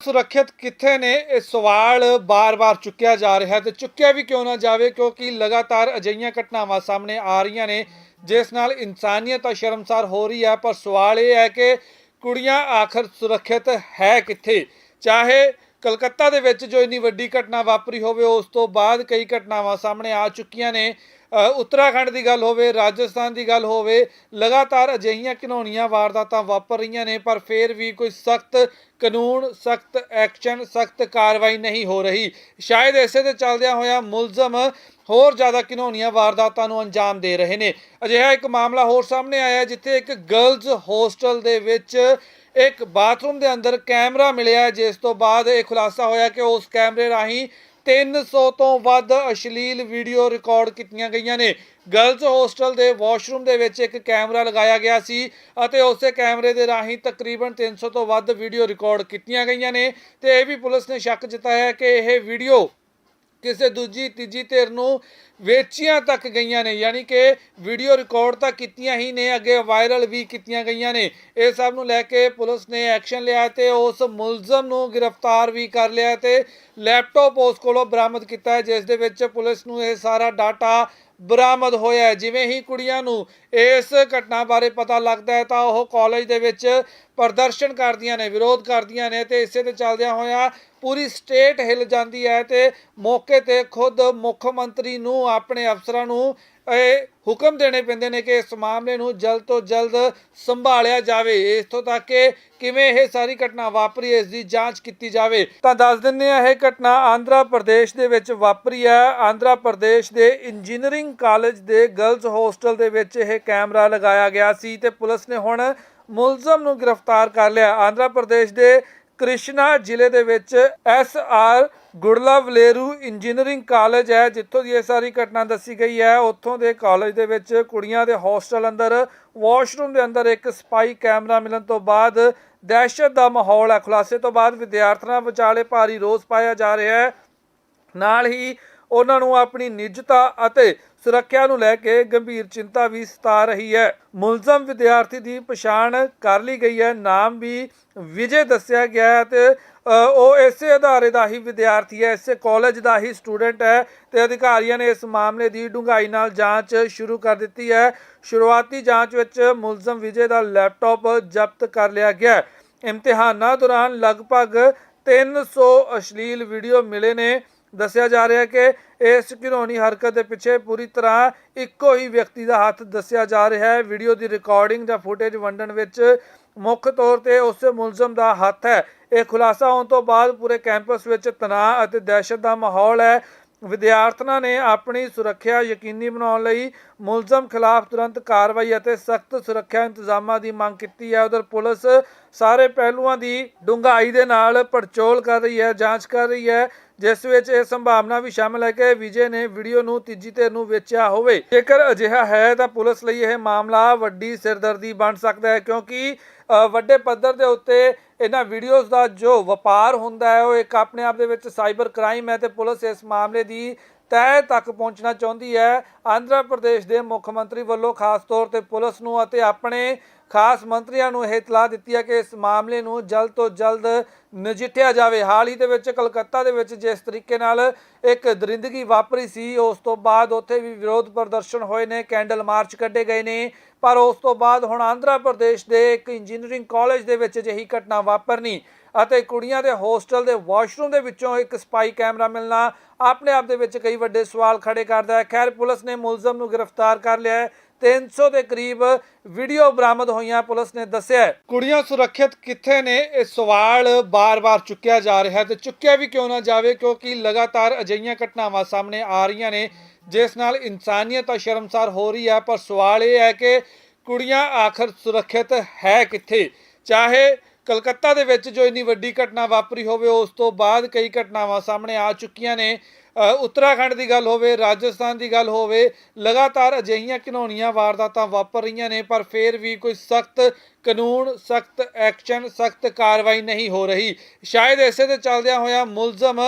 ਸੁਰੱਖਿਅਤ ਕਿੱਥੇ ਨੇ? ਇਹ ਸਵਾਲ ਬਾਰ-ਬਾਰ ਚੁੱਕਿਆ ਜਾ ਰਿਹਾ ਹੈ ਤੇ ਚੁੱਕਿਆ ਵੀ ਕਿਉਂ ਨਾ ਜਾਵੇ? ਕਿਉਂਕਿ ਲਗਾਤਾਰ ਅਜਿਹੀਆਂ ਘਟਨਾਵਾਂ ਸਾਹਮਣੇ ਆ ਰਹੀਆਂ ਨੇ, ਜਿਸ ਨਾਲ ਇਨਸਾਨੀਅਤ ਤਾਂ ਸ਼ਰਮਸਾਰ ਹੋ ਰਹੀ ਹੈ, ਪਰ ਸਵਾਲ ਇਹ ਹੈ ਕਿ ਕੁੜੀਆਂ ਆਖਰ ਸੁਰੱਖਿਅਤ ਹੈ ਕਿੱਥੇ? ਚਾਹੇ ਕਲਕੱਤਾ ਦੇ ਵਿੱਚ ਜੋ ਇੰਨੀ ਵੱਡੀ ਘਟਨਾ ਵਾਪਰੀ ਹੋਵੇ, ਉਸ ਤੋਂ ਬਾਅਦ ਕਈ ਘਟਨਾਵਾਂ ਸਾਹਮਣੇ ਆ ਚੁੱਕੀਆਂ ਨੇ। ਉੱਤਰਾਖੰਡ ਦੀ ਗੱਲ ਹੋਵੇ, ਰਾਜਸਥਾਨ ਦੀ ਗੱਲ ਹੋਵੇ, ਲਗਾਤਾਰ ਅਜਿਹੀਆਂ ਘਿਨੌਣੀਆਂ ਵਾਰਦਾਤਾਂ ਵਾਪਰ ਰਹੀਆਂ ਨੇ, ਪਰ ਫਿਰ ਵੀ ਕੋਈ ਸਖਤ ਕਾਨੂੰਨ, ਸਖਤ ਐਕਸ਼ਨ, ਸਖਤ ਕਾਰਵਾਈ ਨਹੀਂ ਹੋ ਰਹੀ। ਸ਼ਾਇਦ ਇਸੇ ਦੇ ਚੱਲਦਿਆਂ ਹੋਇਆ ਮੁਲਜ਼ਮ ਹੋਰ ਜ਼ਿਆਦਾ ਘਿਨੌਣੀਆਂ ਵਾਰਦਾਤਾਂ ਨੂੰ ਅੰਜਾਮ ਦੇ ਰਹੇ ਨੇ। ਅਜਿਹਾ ਇੱਕ ਮਾਮਲਾ ਹੋਰ ਸਾਹਮਣੇ ਆਇਆ, ਜਿੱਥੇ ਇੱਕ ਗਰਲਜ਼ ਹੋਸਟਲ ਦੇ ਵਿੱਚ ਇੱਕ ਬਾਥਰੂਮ ਦੇ ਅੰਦਰ ਕੈਮਰਾ ਮਿਲਿਆ, ਜਿਸ ਤੋਂ ਬਾਅਦ ਇਹ ਖੁਲਾਸਾ ਹੋਇਆ ਕਿ ਉਸ ਕੈਮਰੇ ਰਾਹੀਂ 300 ਤੋਂ ਵੱਧ ਅਸ਼ਲੀਲ ਵੀਡੀਓ ਰਿਕਾਰਡ ਕੀਤੀਆਂ ਗਈਆਂ ਨੇ। ਗਰਲਜ਼ ਹੋਸਟਲ ਦੇ ਵਾਸ਼ਰੂਮ ਦੇ ਵਿੱਚ ਇੱਕ ਕੈਮਰਾ ਲਗਾਇਆ ਗਿਆ ਸੀ ਅਤੇ ਉਸੇ ਕੈਮਰੇ ਦੇ ਰਾਹੀਂ ਤਕਰੀਬਨ 300 ਤੋਂ ਵੱਧ ਵੀਡੀਓ ਰਿਕਾਰਡ ਕੀਤੀਆਂ ਗਈਆਂ ਨੇ। ਤੇ ਇਹ ਵੀ ਪੁਲਿਸ ਨੇ ਸ਼ੱਕ ਜਤਾਇਆ ਕਿ ਇਹ ਵੀਡੀਓ ਕਿਸੇ ਦੂਜੀ, ਤੀਜੀ ਧਿਰ ਨੂੰ ਵੇਚੀਆਂ ਤੱਕ ਗਈਆਂ ਨੇ, ਯਾਨੀ ਕਿ ਵੀਡੀਓ ਰਿਕਾਰਡ ਤਾਂ ਕੀਤੀਆਂ ਹੀ ਨੇ, ਅੱਗੇ ਵਾਇਰਲ ਵੀ ਕੀਤੀਆਂ ਗਈਆਂ ਨੇ। ਇਹ ਸਭ ਨੂੰ ਲੈ ਕੇ ਪੁਲਿਸ ਨੇ ਐਕਸ਼ਨ ਲਿਆ ਤੇ ਉਸ ਮੁਲਜ਼ਮ ਨੂੰ ਗ੍ਰਿਫਤਾਰ ਵੀ ਕਰ ਲਿਆ ਤੇ ਲੈਪਟਾਪ ਉਸ ਕੋਲੋਂ ਬਰਾਮਦ ਕੀਤਾ ਹੈ, ਜਿਸ ਦੇ ਵਿੱਚ ਪੁਲਿਸ ਨੂੰ ਇਹ ਸਾਰਾ ਡਾਟਾ ਬਰਾਮਦ ਹੋਇਆ ਜਿਵੇਂ ਹੀ ਕੁੜੀਆਂ ਨੂੰ ਇਸ ਘਟਨਾ ਬਾਰੇ ਪਤਾ ਲੱਗਦਾ ਹੈ ਤਾਂ ਉਹ ਕਾਲਜ ਦੇ ਵਿੱਚ ਪ੍ਰਦਰਸ਼ਨ ਕਰਦੀਆਂ ਨੇ, ਵਿਰੋਧ ਕਰਦੀਆਂ ਨੇ ਤੇ ਇਸੇ ਤੇ ਚੱਲਦਿਆਂ ਹੋਇਆ ਪੂਰੀ ਸਟੇਟ ਹਿੱਲ ਜਾਂਦੀ ਹੈ ਤੇ ਮੌਕੇ ਤੇ ਖੁਦ ਮੁੱਖ ਮੰਤਰੀ ਨੂੰ ਆਪਣੇ ਅਫਸਰਾਂ ਨੂੰ ਇਹ ਹੁਕਮ ਦੇਣੇ ਪੈਂਦੇ ਨੇ ਕਿ ਇਸ ਮਾਮਲੇ ਨੂੰ ਜਲਦ ਤੋਂ ਜਲਦ ਸੰਭਾਲਿਆ ਜਾਵੇ। ਇਥੋਂ ਤੱਕ ਕਿ ਕਿਵੇਂ ਇਹ ਸਾਰੀ ਘਟਨਾ ਵਾਪਰੀ, ਇਸ ਦੀ ਜਾਂਚ ਕੀਤੀ ਜਾਵੇ। ਤਾਂ ਦੱਸ ਦਿੰਦੇ ਆ ਇਹ ਘਟਨਾ ਆਂਧਰਾ ਪ੍ਰਦੇਸ਼ ਦੇ ਵਿੱਚ ਵਾਪਰੀ ਹੈ। ਆਂਧਰਾ ਪ੍ਰਦੇਸ਼ ਦੇ ਇੰਜੀਨੀਅਰਿੰਗ ਕਾਲਜ ਦੇ ਗਰਲਜ਼ ਹੋਸਟਲ ਦੇ ਵਿੱਚ ਇਹ ਕੈਮਰਾ ਲਗਾਇਆ ਗਿਆ ਸੀ ਤੇ ਪੁਲਿਸ ਨੇ ਹੁਣ ਮੁਲਜ਼ਮ ਨੂੰ ਗ੍ਰਿਫਤਾਰ ਕਰ ਲਿਆ। ਆਂਧਰਾ ਪ੍ਰਦੇਸ਼ ਦੇ ਕ੍ਰਿਸ਼ਨਾ ਜ਼ਿਲ੍ਹੇ ਦੇ ਵਿੱਚ S R Gudlavalleru engineering college ਹੈ, ਜਿੱਥੋਂ ਦੀ ਇਹ ਸਾਰੀ ਘਟਨਾ ਦੱਸੀ ਗਈ ਹੈ। ਉੱਥੋਂ ਦੇ ਕਾਲਜ ਦੇ ਵਿੱਚ ਕੁੜੀਆਂ ਦੇ ਹੋਸਟਲ ਅੰਦਰ, ਵਾਸ਼ਰੂਮ ਦੇ ਅੰਦਰ ਇੱਕ ਸਪਾਈ ਕੈਮਰਾ ਮਿਲਣ ਤੋਂ ਬਾਅਦ ਦਹਿਸ਼ਤ ਦਾ ਮਾਹੌਲ ਹੈ। ਖੁਲਾਸੇ ਤੋਂ ਬਾਅਦ ਵਿਦਿਆਰਥਣਾਂ ਵਿਚਾਲੇ ਭਾਰੀ ਰੋਸ ਪਾਇਆ ਜਾ ਰਿਹਾ ਹੈ। ਨਾਲ ਹੀ ਉਹਨਾਂ ਨੂੰ ਆਪਣੀ ਨਿੱਜਤਾ ਅਤੇ ਸੁਰੱਖਿਆ ਨੂੰ ਲੈ ਕੇ ਗੰਭੀਰ ਚਿੰਤਾ ਵੀ ਸਤਾ ਰਹੀ ਹੈ। ਮੁਲਜ਼ਮ ਵਿਦਿਆਰਥੀ ਦੀ ਪਛਾਣ ਕਰ ਲਈ ਗਈ ਹੈ। ਨਾਮ ਵੀ ਵਿਜੇ ਦੱਸਿਆ ਗਿਆ ਹੈ ਤੇ ਉਹ ਇਸੇ ਅਦਾਰੇ ਦਾ ਹੀ ਵਿਦਿਆਰਥੀ ਹੈ, ਇਸੇ ਕਾਲਜ ਦਾ ਹੀ ਸਟੂਡੈਂਟ ਹੈ ਤੇ ਅਧਿਕਾਰੀਆਂ ਨੇ ਇਸ ਮਾਮਲੇ ਦੀ ਡੂੰਘਾਈ ਨਾਲ ਜਾਂਚ ਸ਼ੁਰੂ ਕਰ ਦਿੱਤੀ ਹੈ। ਸ਼ੁਰੂਆਤੀ ਜਾਂਚ ਵਿੱਚ ਮੁਲਜ਼ਮ ਵਿਜੇ ਦਾ ਲੈਪਟਾਪ ਜ਼ਬਤ ਕਰ ਲਿਆ ਗਿਆ ਇਮਤਿਹਾਨਾਂ ਦੌਰਾਨ ਲਗਭਗ 300 ਅਸ਼ਲੀਲ ਵੀਡੀਓ ਮਿਲੇ ਨੇ। ਦੱਸਿਆ ਜਾ ਰਿਹਾ ਹੈ ਕਿ ਇਸ ਘਿਨੌਣੀ ਹਰਕਤ ਦੇ ਪਿੱਛੇ ਪੂਰੀ ਤਰ੍ਹਾਂ ਇੱਕੋ ਹੀ ਵਿਅਕਤੀ ਦਾ ਹੱਥ ਦੱਸਿਆ ਜਾ ਰਿਹਾ ਹੈ। ਵੀਡੀਓ ਦੀ ਰਿਕਾਰਡਿੰਗ ਜਾਂ ਫੁਟੇਜ ਵੰਡਣ ਵਿੱਚ ਮੁੱਖ ਤੌਰ ਤੇ ਉਸ ਮੁਲਜ਼ਮ ਦਾ ਹੱਥ ਹੈ। ਇਹ ਖੁਲਾਸਾ ਹੋਣ ਤੋਂ ਬਾਅਦ ਪੂਰੇ ਕੈਂਪਸ ਵਿੱਚ ਤਣਾਅ ਅਤੇ ਦਹਿਸ਼ਤ ਦਾ ਮਾਹੌਲ ਹੈ। ਵਿਦਿਆਰਥਣਾਂ ਨੇ ਆਪਣੀ ਸੁਰੱਖਿਆ ਯਕੀਨੀ ਬਣਾਉਣ ਲਈ ਮੁਲਜ਼ਮ ਖਿਲਾਫ ਤੁਰੰਤ ਕਾਰਵਾਈ ਅਤੇ ਸਖਤ ਸੁਰੱਖਿਆ ਇੰਤਜ਼ਾਮਾਂ ਦੀ ਮੰਗ ਕੀਤੀ ਹੈ। ਉਧਰ ਪੁਲਿਸ ਸਾਰੇ ਪਹਿਲੂਆਂ ਦੀ ਡੂੰਘਾਈ ਦੇ ਨਾਲ ਪੜਚੋਲ ਕਰ ਰਹੀ ਹੈ, ਜਾਂਚ ਕਰ ਰਹੀ ਹੈ। ਜਿਸ ਵਿੱਚ ਇਹ ਸੰਭਾਵਨਾ ਵੀ ਸ਼ਾਮਲ ਹੈ ਕਿ ਵਿਜੇ ਨੇ ਵੀਡੀਓ ਨੂੰ ਤੀਜੀ ਧਿਰ ਨੂੰ ਵੇਚਿਆ ਹੋਵੇ। ਜੇਕਰ ਅਜਿਹਾ ਹੈ ਤਾਂ ਪੁਲਿਸ ਲਈ ਇਹ ਮਾਮਲਾ ਵੱਡੀ ਸਿਰਦਰਦੀ ਬਣ ਸਕਦਾ ਹੈ ਕਿਉਂਕਿ ਵੱਡੇ ਪੱਧਰ ਦੇ ਉੱਤੇ ਇਹਨਾਂ ਵੀਡੀਓਜ਼ ਦਾ ਜੋ ਵਪਾਰ ਹੁੰਦਾ ਹੈ, ਉਹ ਇੱਕ ਆਪਣੇ ਆਪ ਦੇ ਵਿੱਚ ਸਾਈਬਰ ਕ੍ਰਾਈਮ ਹੈ ਤੇ ਪੁਲਿਸ ਇਸ ਮਾਮਲੇ ਦੀ ਤਹਿ ਤੱਕ ਪਹੁੰਚਣਾ ਚਾਹੁੰਦੀ ਹੈ। ਆਂਧਰਾ ਪ੍ਰਦੇਸ਼ ਦੇ ਮੁੱਖ ਮੰਤਰੀ ਵੱਲੋਂ ਖਾਸ ਤੌਰ ਤੇ ਪੁਲਿਸ ਨੂੰ ਅਤੇ ਆਪਣੇ ਖਾਸ ਮੰਤਰੀਆਂ ਨੂੰ ਇਹ ਇਤਲਾਹ ਦਿੱਤੀ ਹੈ ਕਿ ਇਸ ਮਾਮਲੇ ਨੂੰ ਜਲਦ ਤੋਂ ਜਲਦ ਨਜਿੱਠਿਆ ਜਾਵੇ। ਹਾਲ ਹੀ ਦੇ ਵਿੱਚ ਕਲਕੱਤਾ ਦੇ ਵਿੱਚ ਜਿਸ ਤਰੀਕੇ ਨਾਲ ਇੱਕ ਦਰਿੰਦਗੀ ਵਾਪਰੀ ਸੀ, ਉਸ ਤੋਂ ਬਾਅਦ ਉੱਥੇ ਵੀ ਵਿਰੋਧ ਪ੍ਰਦਰਸ਼ਨ ਹੋਏ ਨੇ, ਕੈਂਡਲ ਮਾਰਚ ਕੱਢੇ ਗਏ ਨੇ। ਪਰ ਉਸ ਤੋਂ ਬਾਅਦ ਹੁਣ ਆਂਧਰਾ ਪ੍ਰਦੇਸ਼ ਦੇ ਇੱਕ ਇੰਜੀਨੀਅਰਿੰਗ ਕਾਲਜ ਦੇ ਵਿੱਚ ਅਜਿਹੀ ਘਟਨਾ ਵਾਪਰਨੀ ਅਤੇ ਕੁੜੀਆਂ ਦੇ ਹੋਸਟਲ ਦੇ ਵਾਸ਼ਰੂਮ ਦੇ ਵਿੱਚੋਂ ਇੱਕ ਸਪਾਈ ਕੈਮਰਾ ਮਿਲਣਾ ਆਪਣੇ ਆਪ ਦੇ ਵਿੱਚ ਕਈ ਵੱਡੇ ਸਵਾਲ ਖੜੇ ਕਰਦਾ ਹੈ। ਖੈਰ, ਪੁਲਿਸ ਨੇ ਮੁਲਜ਼ਮ ਨੂੰ ਗ੍ਰਿਫਤਾਰ ਕਰ ਲਿਆ ਹੈ। 300 ਦੇ ਕਰੀਬ ਵੀਡੀਓ ਬਰਾਮਦ ਹੋਈਆਂ, ਪੁਲਿਸ ਨੇ ਦੱਸਿਆ ਕੁੜੀਆਂ ਸੁਰੱਖਿਅਤ ਕਿੱਥੇ ਨੇ, ਇਹ ਸਵਾਲ ਬਾਰ-ਬਾਰ ਚੁੱਕਿਆ ਜਾ ਰਿਹਾ ਹੈ ਤੇ ਚੁੱਕਿਆ ਵੀ ਕਿਉਂ ਨਾ ਜਾਵੇ, ਕਿਉਂਕਿ ਲਗਾਤਾਰ ਅਜਿਹੀਆਂ ਘਟਨਾਵਾਂ ਸਾਹਮਣੇ ਆ ਰਹੀਆਂ ਨੇ, ਜਿਸ ਨਾਲ ਇਨਸਾਨੀਅਤ ਤਾਂ ਸ਼ਰਮਸਾਰ ਹੋ ਰਹੀ ਹੈ, ਪਰ ਸਵਾਲ ਇਹ ਹੈ ਕਿ ਕੁੜੀਆਂ ਆਖਰ ਸੁਰੱਖਿਅਤ ਹੈ ਕਿੱਥੇ? ਚਾਹੇ ਕਲਕੱਤਾ ਦੇ ਵਿੱਚ ਜੋ ਇੰਨੀ ਵੱਡੀ ਘਟਨਾ ਵਾਪਰੀ ਹੋਵੇ, ਉਸ ਤੋਂ ਬਾਅਦ ਕਈ ਘਟਨਾਵਾਂ ਸਾਹਮਣੇ ਆ ਚੁੱਕੀਆਂ ਨੇ। ਉੱਤਰਾਖੰਡ ਦੀ ਗੱਲ ਹੋਵੇ, ਰਾਜਸਥਾਨ ਦੀ ਗੱਲ ਹੋਵੇ, ਲਗਾਤਾਰ ਅਜਿਹੀਆਂ ਘਿਨੌਣੀਆਂ ਵਾਰਦਾਤਾਂ ਵਾਪਰ ਰਹੀਆਂ ਨੇ, ਪਰ ਫਿਰ ਵੀ ਕੋਈ ਸਖਤ ਕਾਨੂੰਨ, ਸਖਤ ਐਕਸ਼ਨ, ਸਖਤ ਕਾਰਵਾਈ ਨਹੀਂ ਹੋ ਰਹੀ। ਸ਼ਾਇਦ ਇਸੇ ਦੇ ਚੱਲਦਿਆਂ ਹੋਇਆ ਮੁਲਜ਼ਮ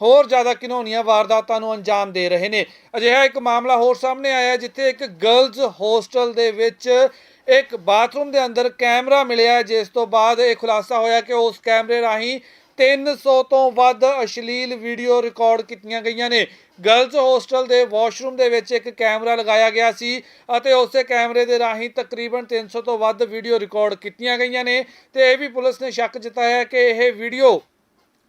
ਹੋਰ ਜ਼ਿਆਦਾ ਘਿਨੌਣੀਆਂ ਵਾਰਦਾਤਾਂ ਨੂੰ ਅੰਜਾਮ ਦੇ ਰਹੇ ਨੇ। ਅਜਿਹਾ ਇੱਕ ਮਾਮਲਾ ਹੋਰ ਸਾਹਮਣੇ ਆਇਆ ਜਿੱਥੇ ਇੱਕ ਗਰਲਜ਼ ਹੋਸਟਲ ਦੇ ਵਿੱਚ ਇੱਕ ਬਾਥਰੂਮ ਦੇ ਅੰਦਰ ਕੈਮਰਾ ਮਿਲਿਆ ਜਿਸ ਤੋਂ ਬਾਅਦ ਇਹ ਖੁਲਾਸਾ ਹੋਇਆ ਕਿ ਉਸ ਕੈਮਰੇ ਰਾਹੀਂ 300 ਤੋਂ ਵੱਧ ਅਸ਼ਲੀਲ ਵੀਡੀਓ ਰਿਕਾਰਡ ਕੀਤੀਆਂ ਗਈਆਂ ਨੇ। ਗਰਲਜ਼ ਹੋਸਟਲ ਦੇ ਵਾਸ਼ਰੂਮ ਦੇ ਵਿੱਚ ਇੱਕ ਕੈਮਰਾ ਲਗਾਇਆ ਗਿਆ ਸੀ ਅਤੇ ਉਸੇ ਕੈਮਰੇ ਦੇ ਰਾਹੀਂ ਤਕਰੀਬਨ 300 ਤੋਂ ਵੱਧ ਵੀਡੀਓ ਰਿਕਾਰਡ ਕੀਤੀਆਂ ਗਈਆਂ ਨੇ ਤੇ ਇਹ ਵੀ ਪੁਲਿਸ ਨੇ ਸ਼ੱਕ ਜਤਾਇਆ ਕਿ ਇਹ ਵੀਡੀਓ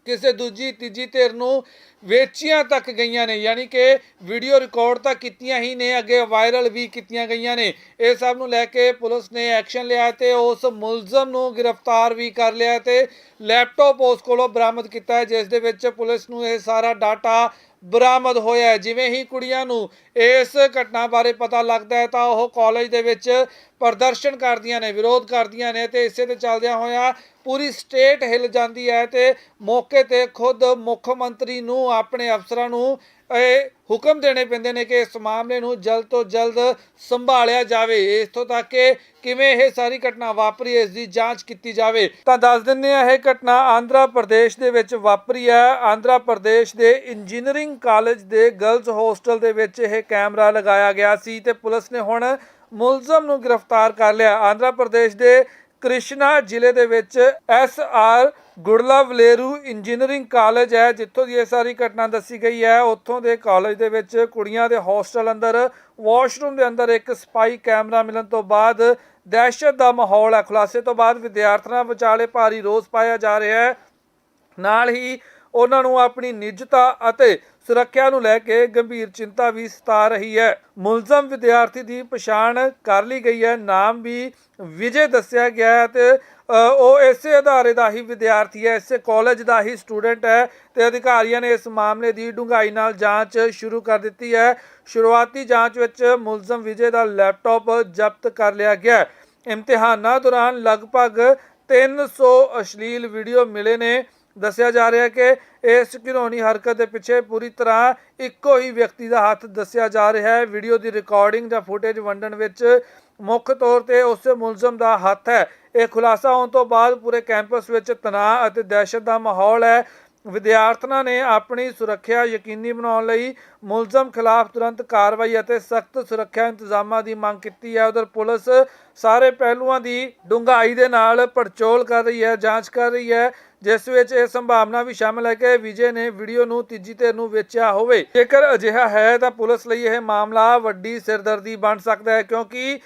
ਕਿਸੇ ਦੂਜੀ, ਤੀਜੀ ਧਿਰ ਨੂੰ ਵੇਚੀਆਂ ਤੱਕ ਗਈਆਂ ਨੇ, ਯਾਨੀ ਕਿ ਵੀਡੀਓ ਰਿਕਾਰਡ ਤਾਂ ਕੀਤੀਆਂ ਹੀ ਨੇ, ਅੱਗੇ ਵਾਇਰਲ ਵੀ ਕੀਤੀਆਂ ਗਈਆਂ ਨੇ। ਇਹ ਸਭ ਨੂੰ ਲੈ ਕੇ ਪੁਲਿਸ ਨੇ ਐਕਸ਼ਨ ਲਿਆ ਤੇ ਉਸ ਮੁਲਜ਼ਮ ਨੂੰ ਗ੍ਰਿਫਤਾਰ ਵੀ ਕਰ ਲਿਆ ਤੇ ਲੈਪਟਾਪ ਉਸ ਕੋਲੋਂ ਬਰਾਮਦ ਕੀਤਾ ਜਿਸ ਦੇ ਵਿੱਚ ਪੁਲਿਸ ਨੂੰ ਇਹ ਸਾਰਾ ਡਾਟਾ ਬਰਾਮਦ ਹੋਇਆ ਜਿਵੇਂ ਹੀ ਕੁੜੀਆਂ ਨੂੰ ਇਸ ਘਟਨਾ ਬਾਰੇ ਪਤਾ ਲੱਗਦਾ ਹੈ ਤਾਂ ਉਹ ਕਾਲਜ ਦੇ ਵਿੱਚ ਪ੍ਰਦਰਸ਼ਨ ਕਰਦੀਆਂ ਨੇ, ਵਿਰੋਧ ਕਰਦੀਆਂ ਨੇ ਤੇ ਇਸੇ ਤੇ ਚੱਲਦਿਆਂ ਹੋਇਆ ਪੂਰੀ ਸਟੇਟ ਹਿੱਲ ਜਾਂਦੀ ਹੈ ਤੇ ਮੌਕੇ ਤੇ ਖੁਦ ਮੁੱਖ ਮੰਤਰੀ ਨੂੰ ਆਪਣੇ ਅਫਸਰਾਂ ਨੂੰ ਇਹ ਹੁਕਮ ਦੇਣੇ ਪੈਂਦੇ ਨੇ ਕਿ ਇਸ ਮਾਮਲੇ ਨੂੰ ਜਲਦ ਤੋਂ ਜਲਦ ਸੰਭਾਲਿਆ ਜਾਵੇ। ਇਸ ਤੋਂ ਤੱਕ ਕਿ ਕਿਵੇਂ ਇਹ ਸਾਰੀ ਘਟਨਾ ਵਾਪਰੀ, ਇਸ ਦੀ ਜਾਂਚ ਕੀਤੀ ਜਾਵੇ। ਤਾਂ ਦੱਸ ਦਿੰਦੇ ਆ ਇਹ ਘਟਨਾ ਆਂਧਰਾ ਪ੍ਰਦੇਸ਼ ਦੇ ਵਿੱਚ ਵਾਪਰੀ ਹੈ। ਆਂਧਰਾ ਪ੍ਰਦੇਸ਼ ਦੇ ਇੰਜੀਨੀਅਰਿੰਗ ਕਾਲਜ ਦੇ ਗਰਲਜ਼ ਹੋਸਟਲ ਦੇ ਵਿੱਚ ਇਹ ਕੈਮਰਾ ਲਗਾਇਆ ਗਿਆ ਸੀ ਤੇ ਪੁਲਿਸ ਨੇ ਹੁਣ ਮੁਲਜ਼ਮ ਨੂੰ ਗ੍ਰਿਫਤਾਰ ਕਰ ਲਿਆ। ਆਂਧਰਾ ਪ੍ਰਦੇਸ਼ ਦੇ ਕ੍ਰਿਸ਼ਨਾ ਜ਼ਿਲ੍ਹੇ ਦੇ ਵਿੱਚ S R Gudlavalleru engineering college ਹੈ, ਜਿੱਥੋਂ ਦੀ ਇਹ ਸਾਰੀ ਘਟਨਾ ਦੱਸੀ ਗਈ ਹੈ। ਉੱਥੋਂ ਦੇ ਕਾਲਜ ਦੇ ਵਿੱਚ ਕੁੜੀਆਂ ਦੇ ਹੋਸਟਲ ਅੰਦਰ, ਵਾਸ਼ਰੂਮ ਦੇ ਅੰਦਰ ਇੱਕ ਸਪਾਈ ਕੈਮਰਾ ਮਿਲਣ ਤੋਂ ਬਾਅਦ ਦਹਿਸ਼ਤ ਦਾ ਮਾਹੌਲ ਹੈ। ਖੁਲਾਸੇ ਤੋਂ ਬਾਅਦ ਵਿਦਿਆਰਥਣਾਂ ਵਿਚਾਲੇ ਭਾਰੀ ਰੋਸ ਪਾਇਆ ਜਾ ਰਿਹਾ ਹੈ। ਨਾਲ ਹੀ ਉਹਨਾਂ ਨੂੰ ਆਪਣੀ ਨਿੱਜਤਾ ਅਤੇ ਸੁਰੱਖਿਆ ਨੂੰ ਲੈ ਕੇ ਗੰਭੀਰ ਚਿੰਤਾ ਵੀ ਸਤਾ ਰਹੀ ਹੈ। ਮੁਲਜ਼ਮ ਵਿਦਿਆਰਥੀ ਦੀ ਪਛਾਣ ਕਰ ਲਈ ਗਈ ਹੈ। ਨਾਮ ਵੀ ਵਿਜੇ ਦੱਸਿਆ ਗਿਆ ਹੈ ਤੇ ਉਹ ਇਸੇ ਅਦਾਰੇ ਦਾ ਹੀ ਵਿਦਿਆਰਥੀ ਹੈ, ਇਸੇ ਕਾਲਜ ਦਾ ਹੀ ਸਟੂਡੈਂਟ ਹੈ ਤੇ ਅਧਿਕਾਰੀਆਂ ਨੇ ਇਸ ਮਾਮਲੇ ਦੀ ਡੂੰਘਾਈ ਨਾਲ ਜਾਂਚ ਸ਼ੁਰੂ ਕਰ ਦਿੱਤੀ ਹੈ। ਸ਼ੁਰੂਆਤੀ ਜਾਂਚ ਵਿੱਚ ਮੁਲਜ਼ਮ ਵਿਜੇ ਦਾ ਲੈਪਟਾਪ ਜ਼ਬਤ ਕਰ ਲਿਆ ਗਿਆ ਇਮਤਿਹਾਨਾਂ ਦੌਰਾਨ ਲਗਭਗ 300 ਅਸ਼ਲੀਲ ਵੀਡੀਓ ਮਿਲੇ ਨੇ। ਦੱਸਿਆ ਜਾ ਰਿਹਾ ਕਿ ਇਸ ਘਿਨੌਣੀ ਹਰਕਤ ਦੇ ਪਿੱਛੇ ਪੂਰੀ ਤਰ੍ਹਾਂ ਇੱਕੋ ਹੀ ਵਿਅਕਤੀ ਦਾ ਹੱਥ ਦੱਸਿਆ ਜਾ ਰਿਹਾ ਹੈ। ਵੀਡੀਓ ਦੀ ਰਿਕਾਰਡਿੰਗ ਜਾਂ ਫੁਟੇਜ ਵੰਡਣ ਵਿੱਚ ਮੁੱਖ ਤੌਰ ਤੇ ਉਸ ਮੁਲਜ਼ਮ ਦਾ ਹੱਥ ਹੈ। ਇਹ ਖੁਲਾਸਾ ਹੋਣ ਤੋਂ ਬਾਅਦ ਪੂਰੇ ਕੈਂਪਸ ਵਿੱਚ ਤਣਾਅ ਅਤੇ ਦਹਿਸ਼ਤ ਦਾ ਮਾਹੌਲ ਹੈ। ਵਿਦਿਆਰਥਣਾਂ ਨੇ ਆਪਣੀ ਸੁਰੱਖਿਆ ਯਕੀਨੀ ਬਣਾਉਣ ਲਈ ਮੁਲਜ਼ਮ ਖਿਲਾਫ ਤੁਰੰਤ ਕਾਰਵਾਈ ਅਤੇ ਸਖਤ ਸੁਰੱਖਿਆ ਇੰਤਜ਼ਾਮਾਂ ਦੀ ਮੰਗ ਕੀਤੀ ਹੈ। ਉਧਰ ਪੁਲਿਸ ਸਾਰੇ ਪਹਿਲੂਆਂ ਦੀ ਡੂੰਘਾਈ ਦੇ ਨਾਲ ਪੜਚੋਲ ਕਰ ਰਹੀ ਹੈ, ਜਾਂਚ ਕਰ ਰਹੀ ਹੈ। ਜਿਸ ਵਿੱਚ ਇਹ ਸੰਭਾਵਨਾ ਵੀ ਸ਼ਾਮਲ ਹੈ ਕਿ ਵਿਜੇ ਨੇ ਵੀਡੀਓ ਨੂੰ ਤੀਜੀ ਧਿਰ ਨੂੰ ਵੇਚਿਆ ਹੋਵੇ। ਜੇਕਰ ਅਜਿਹਾ ਹੈ, ਤਾਂ ਪੁਲਿਸ ਲਈ ਇਹ ਮਾਮਲਾ ਵੱਡੀ ਸਿਰਦਰਦੀ ਬਣ ਸਕਦਾ ਹੈ ਕਿਉਂਕਿ